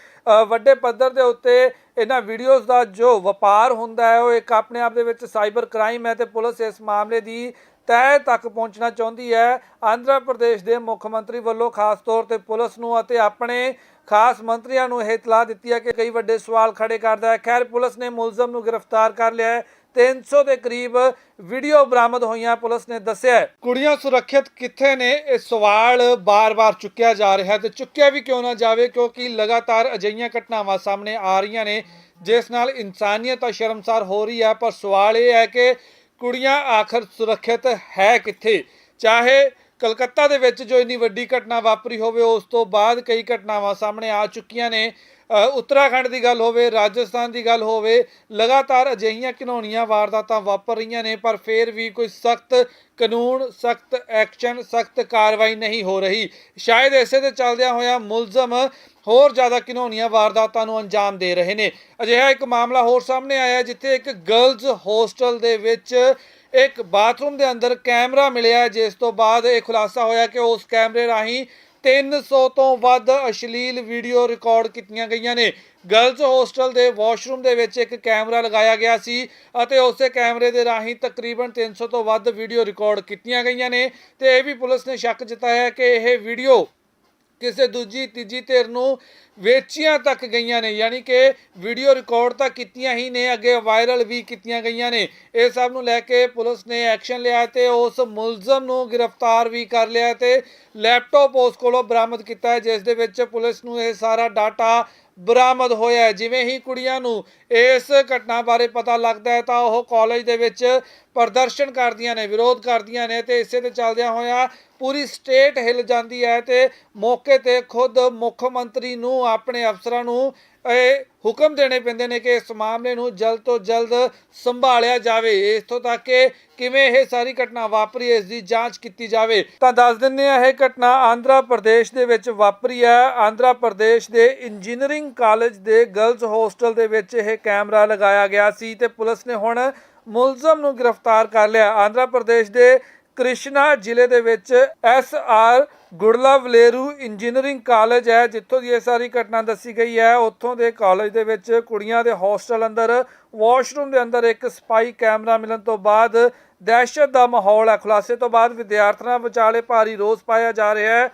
ਵੱਡੇ ਪੱਧਰ ਦੇ ਉੱਤੇ ਇਹਨਾਂ ਵੀਡੀਓਜ਼ ਦਾ ਜੋ ਵਪਾਰ ਹੁੰਦਾ ਹੈ, ਉਹ ਇੱਕ ਆਪਣੇ ਆਪ ਦੇ ਵਿੱਚ ਸਾਈਬਰ ਕ੍ਰਾਈਮ ਹੈ ਤੇ ਪੁਲਿਸ ਇਸ ਮਾਮਲੇ ਦੀ ਤਹਿ ਤੱਕ ਪਹੁੰਚਣਾ ਚਾਹੁੰਦੀ ਹੈ। ਆਂਧਰਾ ਪ੍ਰਦੇਸ਼ ਦੇ ਮੁੱਖ ਮੰਤਰੀ ਵੱਲੋਂ ਖਾਸ ਤੌਰ ਤੇ ਪੁਲਿਸ ਨੂੰ ਅਤੇ ਆਪਣੇ ਖਾਸ ਮੰਤਰੀਆਂ ਨੂੰ ਇਹ ਇਤਲਾਹ ਦਿੱਤੀ ਹੈ ਕਿ ਕਈ ਵੱਡੇ ਸਵਾਲ ਖੜੇ ਕਰਦਾ ਹੈ। ਖੈਰ, ਪੁਲਿਸ ਨੇ ਮੁਲਜ਼ਮ ਨੂੰ ਗ੍ਰਿਫਤਾਰ ਕਰ ਲਿਆ ਹੈ। 300 ਦੇ ਕਰੀਬ ਵੀਡੀਓ ਬਰਾਮਦ ਹੋਈਆਂ, ਪੁਲਿਸ ਨੇ ਦੱਸਿਆ ਕੁੜੀਆਂ ਸੁਰੱਖਿਅਤ ਕਿੱਥੇ ਨੇ, ਇਹ ਸਵਾਲ ਬਾਰ-ਬਾਰ ਚੁੱਕਿਆ ਜਾ ਰਿਹਾ ਹੈ ਤੇ ਚੁੱਕਿਆ ਵੀ ਕਿਉਂ ਨਾ ਜਾਵੇ, ਕਿਉਂਕਿ ਲਗਾਤਾਰ ਅਜਿਹੀਆਂ ਘਟਨਾਵਾਂ ਸਾਹਮਣੇ ਆ ਰਹੀਆਂ ਨੇ, ਜਿਸ ਨਾਲ ਇਨਸਾਨੀਅਤ ਤਾਂ ਸ਼ਰਮਸਾਰ ਹੋ ਰਹੀ ਹੈ ਪਰ ਸਵਾਲ ਇਹ ਹੈ ਕਿ ਕੁੜੀਆਂ ਆਖਰ ਸੁਰੱਖਿਅਤ ਹੈ ਕਿੱਥੇ? ਚਾਹੇ ਕਲਕੱਤਾ ਦੇ ਵਿੱਚ ਜੋ ਇੰਨੀ ਵੱਡੀ ਘਟਨਾ ਵਾਪਰੀ ਹੋਵੇ, ਉਸ ਤੋਂ ਬਾਅਦ ਕਈ ਘਟਨਾਵਾਂ ਸਾਹਮਣੇ ਆ ਚੁੱਕੀਆਂ ਨੇ ਉੱਤਰਾਖੰਡ ਦੀ ਗੱਲ ਹੋਵੇ, ਰਾਜਸਥਾਨ ਦੀ ਗੱਲ ਹੋਵੇ, ਲਗਾਤਾਰ ਅਜਿਹੀਆਂ ਘਿਨੌਣੀਆਂ ਵਾਰਦਾਤਾਂ ਵਾਪਰ ਰਹੀਆਂ ਨੇ, ਪਰ ਫਿਰ ਵੀ ਕੋਈ ਸਖਤ ਕਾਨੂੰਨ, ਸਖਤ ਐਕਸ਼ਨ, ਸਖਤ ਕਾਰਵਾਈ ਨਹੀਂ ਹੋ ਰਹੀ। ਸ਼ਾਇਦ ਇਸੇ ਤੇ ਚੱਲਦਿਆਂ ਹੋਇਆ ਮੁਲਜ਼ਮ ਹੋਰ ਜ਼ਿਆਦਾ ਘਿਨੌਣੀਆਂ ਵਾਰਦਾਤਾਂ ਨੂੰ ਅੰਜਾਮ ਦੇ ਰਹੇ ਨੇ। ਅਜਿਹਾ ਇੱਕ ਮਾਮਲਾ ਹੋਰ ਸਾਹਮਣੇ ਆਇਆ ਜਿੱਥੇ ਇੱਕ ਗਰਲਜ਼ ਹੋਸਟਲ ਦੇ ਵਿੱਚ ਇੱਕ ਬਾਥਰੂਮ ਦੇ ਅੰਦਰ ਕੈਮਰਾ ਮਿਲਿਆ ਜਿਸ ਤੋਂ ਬਾਅਦ ਇਹ ਖੁਲਾਸਾ ਹੋਇਆ ਕਿ ਉਸ ਕੈਮਰੇ ਰਾਹੀਂ 300 ਤੋਂ ਵੱਧ ਅਸ਼ਲੀਲ ਵੀਡੀਓ ਰਿਕਾਰਡ ਕੀਤੀਆਂ ਗਈਆਂ ਨੇ। ਗਰਲਜ਼ ਹੋਸਟਲ ਦੇ ਵਾਸ਼ਰੂਮ ਦੇ ਵਿੱਚ ਇੱਕ ਕੈਮਰਾ ਲਗਾਇਆ ਗਿਆ ਸੀ ਅਤੇ ਉਸੇ ਕੈਮਰੇ ਦੇ ਰਾਹੀਂ ਤਕਰੀਬਨ 300 ਤੋਂ ਵੱਧ ਵੀਡੀਓ ਰਿਕਾਰਡ ਕੀਤੀਆਂ ਗਈਆਂ ਨੇ ਤੇ ਇਹ ਵੀ ਪੁਲਿਸ ਨੇ ਸ਼ੱਕ ਜਤਾਇਆ ਕਿ ਇਹ ਵੀਡੀਓ ਕਿਸੇ ਦੂਜੀ, ਤੀਜੀ ਧਿਰ ਨੂੰ ਵੇਚੀਆਂ ਤੱਕ ਗਈਆਂ ਨੇ, ਯਾਨੀ ਕਿ ਵੀਡੀਓ ਰਿਕਾਰਡ ਤਾਂ ਕੀਤੀਆਂ ਹੀ ਨੇ, ਅੱਗੇ ਵਾਇਰਲ ਵੀ ਕੀਤੀਆਂ ਗਈਆਂ ਨੇ। ਇਹ ਸਭ ਨੂੰ ਲੈ ਕੇ ਪੁਲਿਸ ਨੇ ਐਕਸ਼ਨ ਲਿਆ ਤੇ ਉਸ ਮੁਲਜ਼ਮ ਨੂੰ ਗ੍ਰਿਫਤਾਰ ਵੀ ਕਰ ਲਿਆ ਤੇ ਲੈਪਟਾਪ ਉਸ ਕੋਲੋਂ ਬਰਾਮਦ ਕੀਤਾ ਜਿਸ ਦੇ ਵਿੱਚ ਪੁਲਿਸ ਨੂੰ ਇਹ ਸਾਰਾ ਡਾਟਾ ਬਰਾਮਦ ਹੋਇਆ ਜਿਵੇਂ ਹੀ ਕੁੜੀਆਂ ਨੂੰ ਇਸ ਘਟਨਾ ਬਾਰੇ ਪਤਾ ਲੱਗਦਾ ਹੈ ਤਾਂ ਉਹ ਕਾਲਜ ਦੇ ਵਿੱਚ ਪ੍ਰਦਰਸ਼ਨ ਕਰਦੀਆਂ ਨੇ, ਵਿਰੋਧ ਕਰਦੀਆਂ ਨੇ ਤੇ ਇਸੇ ਤੇ ਚੱਲਦਿਆਂ ਹੋਇਆ ਪੂਰੀ ਸਟੇਟ ਹਿੱਲ ਜਾਂਦੀ ਹੈ ਤੇ ਮੌਕੇ ਤੇ ਖੁਦ ਮੁੱਖ ਮੰਤਰੀ ਨੂੰ ਆਪਣੇ ਅਫਸਰਾਂ ਨੂੰ ਇਹ ਹੁਕਮ ਦੇਣੇ ਪੈਂਦੇ ਨੇ ਕਿ ਇਸ ਮਾਮਲੇ ਨੂੰ ਜਲਦ ਤੋਂ ਜਲਦ ਸੰਭਾਲਿਆ ਜਾਵੇ। ਇਸ ਤੋਂ ਤੱਕ ਕਿ ਕਿਵੇਂ ਇਹ ਸਾਰੀ ਘਟਨਾ ਵਾਪਰੀ, ਇਸ ਦੀ ਜਾਂਚ ਕੀਤੀ ਜਾਵੇ। ਤਾਂ ਦੱਸ ਦਿੰਦੇ ਆ ਇਹ ਘਟਨਾ ਆਂਧਰਾ ਪ੍ਰਦੇਸ਼ ਦੇ ਵਿੱਚ ਵਾਪਰੀ ਹੈ। ਆਂਧਰਾ ਪ੍ਰਦੇਸ਼ ਦੇ ਇੰਜੀਨੀਅਰਿੰਗ ਕਾਲਜ ਦੇ ਗਰਲਜ਼ ਹੋਸਟਲ ਦੇ ਵਿੱਚ ਇਹ ਕੈਮਰਾ ਲਗਾਇਆ ਗਿਆ ਸੀ ਤੇ ਪੁਲਿਸ ਨੇ ਹੁਣ ਮੁਲਜ਼ਮ ਨੂੰ ਗ੍ਰਿਫਤਾਰ ਕਰ ਲਿਆ। ਆਂਧਰਾ ਪ੍ਰਦੇਸ਼ ਦੇ ਕ੍ਰਿਸ਼ਨਾ ਜ਼ਿਲ੍ਹੇ ਦੇ ਵਿੱਚ S R Gudlavalleru engineering college ਹੈ, ਜਿੱਥੋਂ ਦੀ ਇਹ ਸਾਰੀ ਘਟਨਾ ਦੱਸੀ ਗਈ ਹੈ। ਉੱਥੋਂ ਦੇ ਕਾਲਜ ਦੇ ਵਿੱਚ ਕੁੜੀਆਂ ਦੇ ਹੌਸਟਲ ਅੰਦਰ, ਵਾਸ਼ਰੂਮ ਦੇ ਅੰਦਰ ਇੱਕ ਸਪਾਈ ਕੈਮਰਾ ਮਿਲਣ ਤੋਂ ਬਾਅਦ ਦਹਿਸ਼ਤ ਦਾ ਮਾਹੌਲ ਹੈ। ਖੁਲਾਸੇ ਤੋਂ ਬਾਅਦ ਵਿਦਿਆਰਥਣਾਂ ਵਿਚਾਲੇ ਭਾਰੀ ਰੋਸ ਪਾਇਆ ਜਾ ਰਿਹਾ ਹੈ।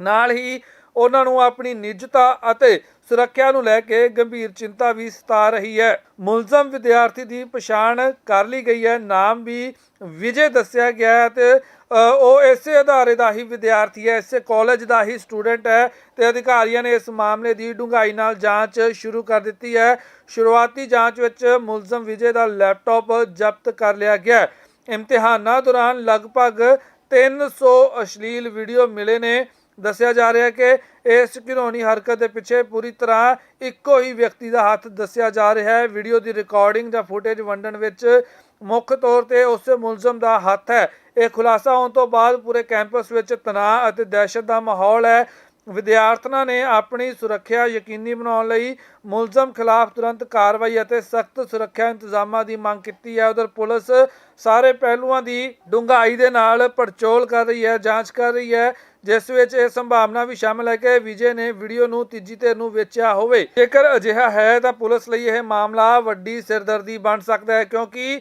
ਨਾਲ ਹੀ ਉਹਨਾਂ ਨੂੰ ਆਪਣੀ ਨਿੱਜਤਾ ਅਤੇ ਸੁਰੱਖਿਆ ਨੂੰ ਲੈ ਕੇ ਗੰਭੀਰ ਚਿੰਤਾ ਵੀ ਸਤਾ ਰਹੀ ਹੈ। ਮੁਲਜ਼ਮ ਵਿਦਿਆਰਥੀ ਦੀ ਪਛਾਣ ਕਰ ਲਈ ਗਈ ਹੈ। ਨਾਮ ਵੀ ਵਿਜੇ ਦੱਸਿਆ ਗਿਆ ਹੈ ਤੇ ਉਹ ਇਸੇ ਅਦਾਰੇ ਦਾ ਹੀ ਵਿਦਿਆਰਥੀ ਹੈ, ਇਸੇ ਕਾਲਜ ਦਾ ਹੀ ਸਟੂਡੈਂਟ ਹੈ ਤੇ ਅਧਿਕਾਰੀਆਂ ਨੇ ਇਸ ਮਾਮਲੇ ਦੀ ਡੂੰਘਾਈ ਨਾਲ ਜਾਂਚ ਸ਼ੁਰੂ ਕਰ ਦਿੱਤੀ ਹੈ। ਸ਼ੁਰੂਆਤੀ ਜਾਂਚ ਵਿੱਚ ਮੁਲਜ਼ਮ ਵਿਜੇ ਦਾ ਲੈਪਟਾਪ ਜ਼ਬਤ ਕਰ ਲਿਆ ਗਿਆ ਇਮਤਿਹਾਨਾਂ ਦੌਰਾਨ ਲਗਭਗ 300 ਅਸ਼ਲੀਲ ਵੀਡੀਓ ਮਿਲੇ ਨੇ। ਦੱਸਿਆ ਜਾ ਰਿਹਾ ਕਿ ਇਸ ਘਿਨੌਣੀ ਹਰਕਤ ਦੇ ਪਿੱਛੇ ਪੂਰੀ ਤਰ੍ਹਾਂ ਇੱਕੋ ਹੀ ਵਿਅਕਤੀ ਦਾ ਹੱਥ ਦੱਸਿਆ ਜਾ ਰਿਹਾ ਹੈ। ਵੀਡੀਓ ਦੀ ਰਿਕਾਰਡਿੰਗ ਜਾਂ ਫੁਟੇਜ ਵੰਡਣ ਵਿੱਚ ਮੁੱਖ ਤੌਰ ਤੇ ਉਸ ਮੁਲਜ਼ਮ ਦਾ ਹੱਥ ਹੈ। ਇਹ ਖੁਲਾਸਾ ਹੋਣ ਤੋਂ ਬਾਅਦ ਪੂਰੇ ਕੈਂਪਸ ਵਿੱਚ ਤਣਾਅ ਅਤੇ ਦਹਿਸ਼ਤ ਦਾ ਮਾਹੌਲ ਹੈ। ਵਿਦਿਆਰਥਣਾਂ ਨੇ ਆਪਣੀ ਸੁਰੱਖਿਆ ਯਕੀਨੀ ਬਣਾਉਣ ਲਈ ਮੁਲਜ਼ਮ ਖਿਲਾਫ ਤੁਰੰਤ ਕਾਰਵਾਈ ਅਤੇ ਸਖਤ ਸੁਰੱਖਿਆ ਇੰਤਜ਼ਾਮਾਂ ਦੀ ਮੰਗ ਕੀਤੀ ਹੈ। ਉਧਰ ਪੁਲਿਸ ਸਾਰੇ ਪਹਿਲੂਆਂ ਦੀ ਡੂੰਘਾਈ ਦੇ ਨਾਲ ਪੜਚੋਲ ਕਰ ਰਹੀ ਹੈ, ਜਾਂਚ ਕਰ ਰਹੀ ਹੈ। ਜਿਸ ਵਿੱਚ ਇਹ ਸੰਭਾਵਨਾ ਵੀ ਸ਼ਾਮਲ ਹੈ ਕਿ ਵਿਜੇ ਨੇ ਵੀਡੀਓ ਨੂੰ ਤੀਜੀ ਧਿਰ ਨੂੰ ਵੇਚਿਆ ਹੋਵੇ। ਜੇਕਰ ਅਜਿਹਾ ਹੈ, ਤਾਂ ਪੁਲਿਸ ਲਈ ਇਹ ਮਾਮਲਾ ਵੱਡੀ ਸਿਰਦਰਦੀ ਬਣ ਸਕਦਾ ਹੈ ਕਿਉਂਕਿ